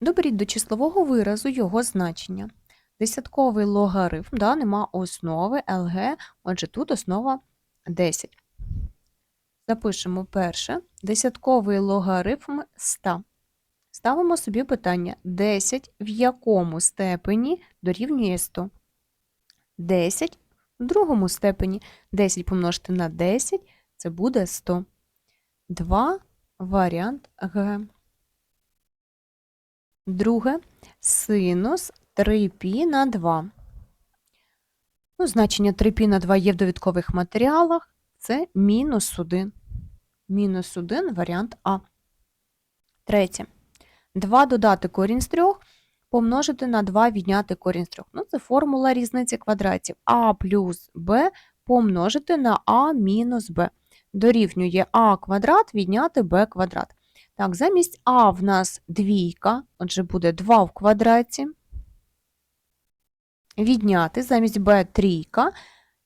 Доберіть до числового виразу його значення. Десятковий логарифм, да, нема основи ЛГ, отже тут основа 10. Запишемо перше. Десятковий логарифм 100. Ставимо собі питання 10 в якому степені дорівнює 100? 10 в другому степені. 10 помножити на 10 це буде 100. 2 варіант Г. Друге синус 3π на 2. Ну, значення 3π на 2 є в довідкових матеріалах. Це мінус 1. Мінус 1 варіант А. Третє. 2 додати корінь з 3 помножити на 2 відняти корінь з 3. Ну, це формула різниці квадратів. А плюс Б помножити на А мінус Б. Дорівнює А квадрат відняти Б квадрат. Так, замість А в нас двійка, отже, буде 2 в квадраті. Відняти, замість Б трійка,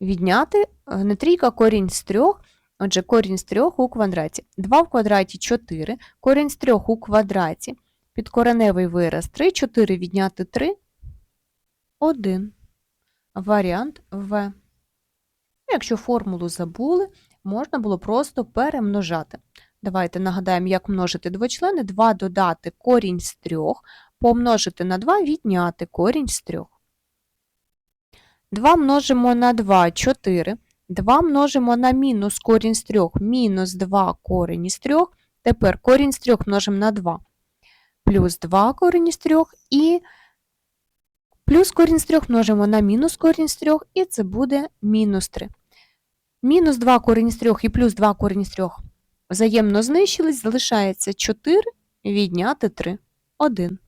відняти, е, не трійка, корінь з 3, отже, корінь з 3 у квадраті. 2 в квадраті 4, корінь з 3 у квадраті, підкореневий вираз 3, 4 відняти 3, 1. Варіант В. Якщо формулу забули, можна було просто перемножати. Давайте нагадаємо, як множити двочлени. 2 додати корінь з 3, помножити на 2, відняти корінь з 3. 2 множимо на 2 – 4. 2 множимо на мінус корінь з 3 – мінус 2 корінь із 3. Тепер корінь з 3 множимо на 2. Плюс 2 корінь із 3 і плюс корінь з 3 множимо на мінус корінь з 3, і це буде мінус 3. Мінус 2 корінь з 3 і плюс 2 корінь з 3 взаємно знищились, залишається 4 відняти 3. 1.